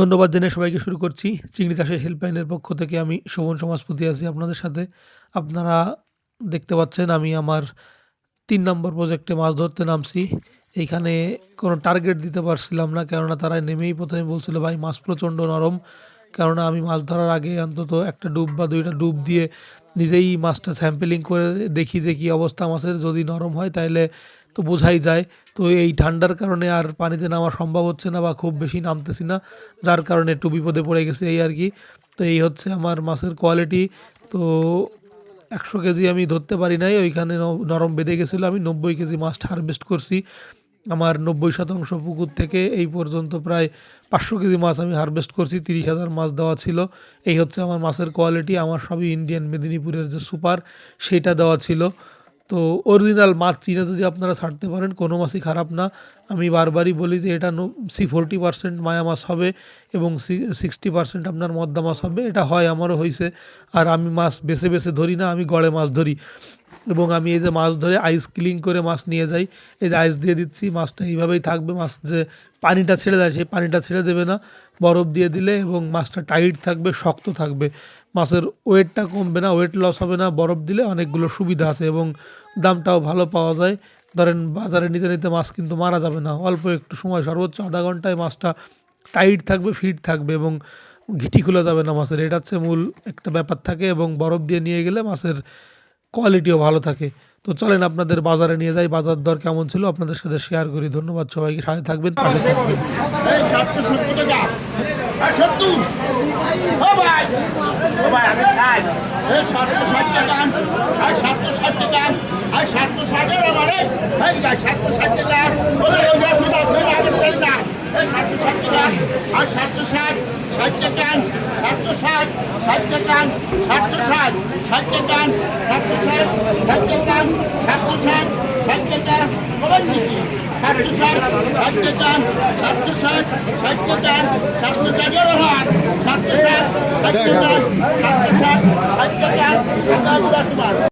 ধন্যবাদ জানিয়ে সবাইকে শুরু করছি। চিংড়ি চাষের হেল্পলাইনের পক্ষ থেকে আমি শোভন সমাজপতি আছি আপনাদের সাথে। আপনারা দেখতে পাচ্ছেন আমি আমার তিন নম্বর প্রজেক্টে মাছ ধরতে নামছি। এইখানে কোনো টার্গেট দিতে পারছিলাম না, কেননা তারা নেমেই প্রথমে বলছিল, ভাই, মাছ প্রচণ্ড নরম। কেননা আমি মাছ ধরার আগে অন্তত একটা ডুব বা দুইটা ডুব দিয়ে নিজেই মাছটা স্যাম্পেলিং করে দেখি যে কী অবস্থা মাছের। যদি নরম হয় তাহলে তো বোঝাই যায়। তো এই ঠান্ডার কারণে আর পানিতে নামা সম্ভব হচ্ছে না বা খুব বেশি নামতেছি না, যার কারণে একটু বিপদে পড়ে গেছে এই আর কি। তো এই হচ্ছে আমার মাছের কোয়ালিটি তো একশো কেজি আমি ধরতে পারি নাই, ওইখানে নরম বেঁধে গেছিল আমি, নব্বই কেজি মাছটা হারভেস্ট করছি। আমার নব্বই শতাংশ পুকুর থেকে এই পর্যন্ত প্রায় পাঁচশো কেজি মাছ আমি হারভেস্ট করছি, তিরিশ হাজার মাছ দেওয়া ছিল। এই হচ্ছে আমার মাছের কোয়ালিটি আমার সবই ইন্ডিয়ান মেদিনীপুরের যে সুপার, সেটা দেওয়া ছিল। তো অরিজিনাল মাছ চিনে যদি আপনারা ছাড়তে পারেন, কোনো মাছই খারাপ না। আমি বারবারই বলি যে এটা সি ফোরটি পার্সেন্ট মায়া মাছ হবে এবং সি সিক্সটি পার্সেন্ট আপনার মদ্দা মাছ হবে। এটা হয়, আমারও হয়েছে আর আমি মাছ বেছে বেছে ধরি না, আমি গড়ে মাছ ধরি। এবং আমি এই যে মাছ ধরে আইস ক্লিন করে মাছ নিয়ে যাই, এই যে আইস দিয়ে দিচ্ছি, মাছটা এইভাবেই থাকবে, মাছ যে পানিটা ছেড়ে দেয়, সেই পানিটা ছেড়ে দেবে না। বরফ দিয়ে দিলে এবং মাছটা টাইট থাকবে, শক্ত থাকবে। মাছের ওয়েটটা কমবে না ওয়েট লস হবে না, বরফ দিলে অনেকগুলো সুবিধা আছে এবং দামটাও ভালো পাওয়া যায়। ধরেন বাজারে নিতে নিতে মাছ কিন্তু মারা যাবে না, অল্প একটু সময়, সর্বোচ্চ আধা ঘন্টায় মাছটা টাইট থাকবে ফিট থাকবে এবং ঘিটি খুলে যাবে না মাছের। এটা হচ্ছে মূল একটা ব্যাপার থাকে এবং বরফ দিয়ে নিয়ে গেলে মাছের কোয়ালিটিও ভালো থাকে। তো চলেন আপনাদের বাজারে নিয়ে যাই। বাজার দর কেমন ছিল? আপনাদের সাথে শেয়ার করি। ধন্যবাদ সবাইকে। সাথে থাকবেন। পাশে থাকবেন আর সাতশো ষাট। টাকা। আর সাতশো ষাট টাকা। ষাট টাকা সাতশো ষাট ষাট টাকা সাতশো ষাট ষাট টাকা সাতশো ষাট ষাট টাকা বলেন নাকি সাতশো ষাট ষাট টাকা সাতশো ষাট ষাট টাকা সাতশো ষাটের হাত সাতশো ষাট ষাট টাকা সাতশো ষাট টাকা আগামী তোমার